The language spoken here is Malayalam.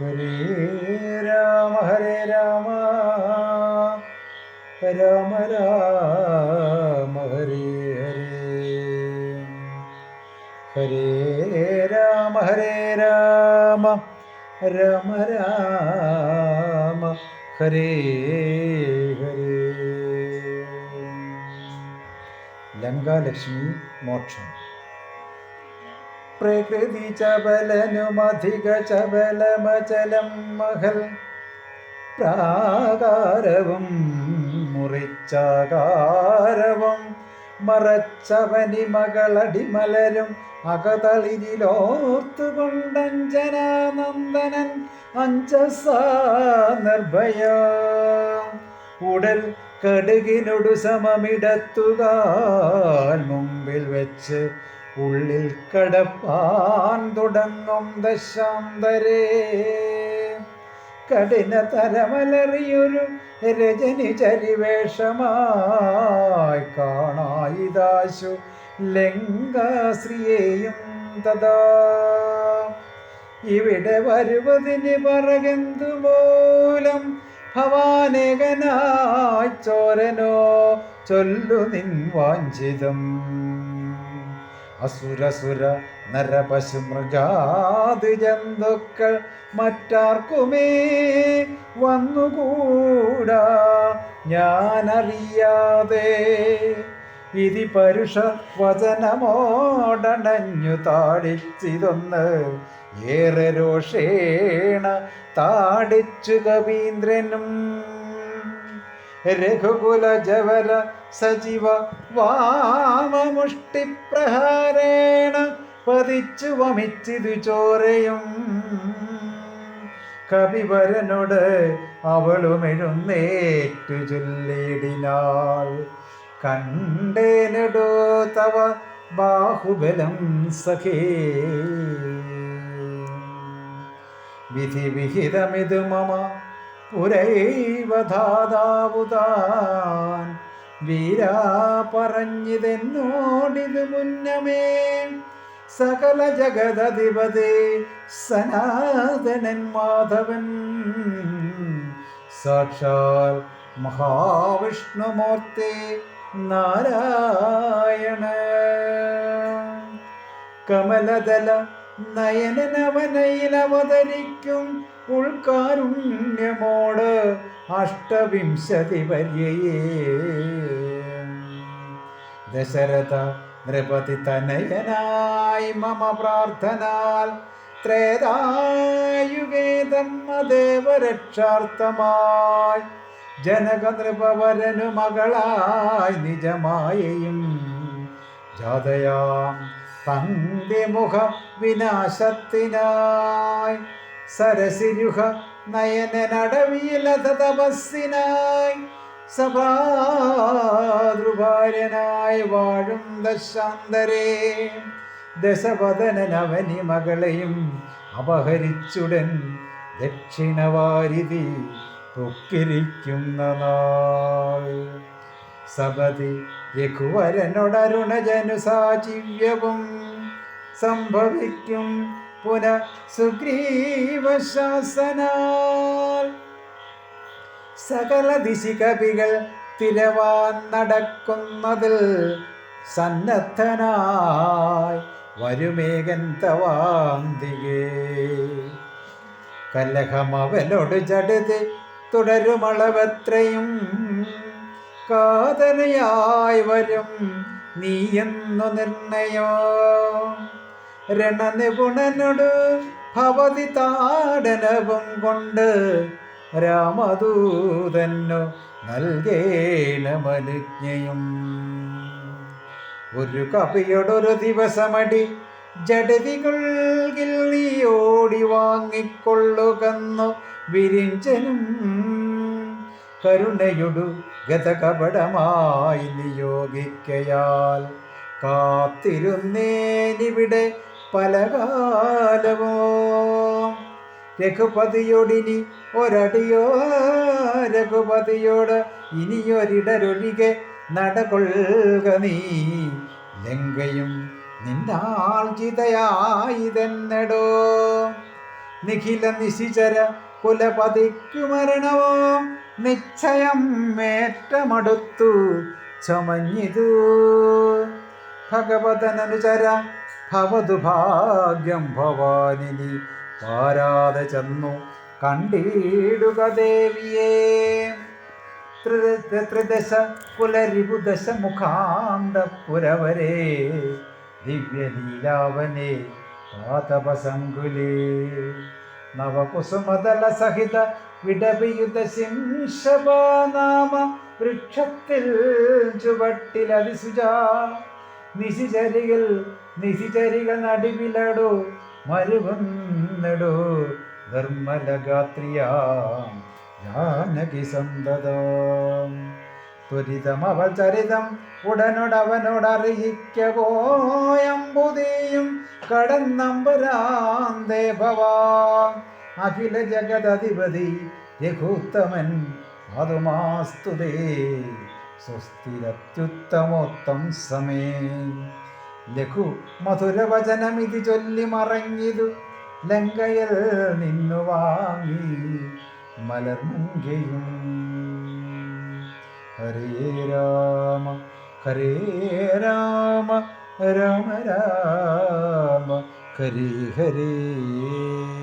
ഹരേ രാമ ഹരേ രാമ. രാമ രാമ ഹരേ ഹരേ. ഹരേ രാമ ഹരേ രാമ. രാമ രാമ ഹരേ ഹരേ. ലങ്കാലക്ഷ്മി മോക്ഷം. പ്രകൃതി ചപലനുമധിക ചപലമചലം മഹൽ. പ്രാകാരവും മുറിച്ചാകാരവും മറച്ചവനി മകളടിമലരും അകതളിരിലോർത്തുകൊണ്ടഞ്ജനാനന്ദനൻ അഞ്ചസ നിർഭയ. ഉടൽ കടുകിനൊടു സമമിടത്തുകാൽ മുമ്പിൽ വെച്ച് ഉള്ളിൽ കടപ്പാൻ തുടങ്ങും ദശാന്തരേ. കഠിന തരമലറിയൊരു രജനി ചരിവേഷമായി കാണായിദാശു ലങ്കാശ്രിയേയും തഥാ. ഇവിടെ വരുവതിന് പറകെന്തു മൂലം ഭവാനേകനായി ചോരനോ ചൊല്ലു നിൻ വാഞ്ചിതം. അസുരസുര നരപശു മൃഗാതി ജന്തുക്കൾ മറ്റാർക്കുമേ വന്നുകൂടാ? ഞാനറിയാതെ ഇതി പരുഷ വചനമോടണഞ്ഞു താടിച്ചിതൊന്ന് ഏറെ രോഷേണ താടിച്ചു കവീന്ദ്രനും രഘുകുല ജവര സജീവ വാമമുഷ്ടിപ്രഹാരേണ പതിച്ചു വമിച്ചിതു ചോരയും. കവിവരനോട് അവളും എഴുന്നേറ്റു ചൊല്ലിടിനാൾ. കണ്ടേനടോ തവ ബാഹുബലം സഖേ. വിധി വിഹിതമിതു മമ പുരൈവധാതാവുതാൻ വീരാ പറഞ്ഞിതെന്നോടിത് മുന്നമേ. സകല ജഗതധിപതേ സനാതനൻ മാധവൻ. സാക്ഷാൽ മഹാവിഷ്ണുമൂർത്തി നാരായണ. കമലദല നയനനവനയിൽ അവതരിക്കും ഉൾക്കാരുണ്യമോട് അഷ്ടവിംശതി പര്യേ ദശരഥ നൃപതി തനയനായി മമ പ്രാർത്ഥനാൽ. ത്രേതായുഗേ ജനക നൃപവരനു മകളായി നിജമായയും. ജാതയാം പന്തിമുഖ വിനാശത്തിനായി. സരസിരുഹ നയനടവിയിലത തപസ്സിനായി സഭാദ്രുഭാര്യനായി വാഴും ദശാന്തരേ. ദശപതനവനി മകളെയും അപഹരിച്ചുടൻ ദക്ഷിണവാരിധി പൊക്കിരിക്കുന്ന നാൾ. സപതി രഘുവരനോടരുണജനു സാജീവ്യവും സംഭവിക്കും പുന സുഗ്രീവശാസനാൽ സകല ദിശികവികൾ തിരവാൻ നടക്കുന്നതിൽ സന്നദ്ധനായി വരുമേകൻ തവാന്തികേ. കലഹമവനോട് ചടുത് തുടരുമളവത്രയും. കാതനയായി വരും നീയെന്നു നിർണയോ. രണനിപുണനോട് ഭവതി താടനവും കൊണ്ട് രാമദൂതന്നു നൽകേണമനുജ്ഞയും ഒരു കപിയോടൊരു ദിവസമടി ജഡതികൾകിൽ നീ ഓടി വാങ്ങിക്കൊള്ളുകന്നു വിരിഞ്ചനും കരുണയൊടു ഗതകപടമായി നിയോഗിക്കയാൽ കാത്തിരുന്നേനിവിടെ പല കാലമോ? രഘുപതിയോടിനി ഒരടിയോ? രഘുപതിയോട് ഇനിയൊരിടരൊഴികെ നടകൊള്ളുക നീ. ലങ്കയും നിന്നാൾ ചിതയായിതെന്നടോ? നിഖില നിശിചര കുലപതിക്കു മരണമോ? നിശ്ചയം ഏറ്റമടുത്തു ചമഞ്ഞിതു. ഭഗവതനനുചര ഭവതു ഭാഗ്യം ഭവാനിനി പാരാതെ ചെന്നു കണ്ടിടുക ദേവിയെ. ത്രിദ- ത്രിദശ പുലരിപുദശ മുഖാന്തപുരവരെ ദിവ്യലീലാവനെ പാതപസങ്കുലേ നവകുസുമതല സഹിത വിടവിയുത ശിംശനാമ വൃക്ഷത്തിൽ ചുവട്ടിലതിസുജാ നിശിചരികൾ നിശിചരികൾ നടുവിലടോ മരുവന്നടോ നിർമ്മലഗാത്രിയാ ജാനകി സന്തതം. ത്വരിതം അവൾ ചരിതം ഉടനോടവനോടറിയിക്കവോയമ്പുതിയും കടന്നമ്പരാന്തേ ഭവാ അഖില ജഗദധിപതി രഘുത്തമൻ പാതുമാസ്തുതേ സ്വസ്തിരത്യുത്തമോത്തം സമേ. ലഘു മധുരവചനമിതി ചൊല്ലി മറഞ്ഞിതു. ലങ്കയിൽ നിന്നു വാങ്ങി മലർമുങ്കയും ഹരേ രാമ ഹരേ രാമ രാമ രാമ ഹരേ ഹരേ.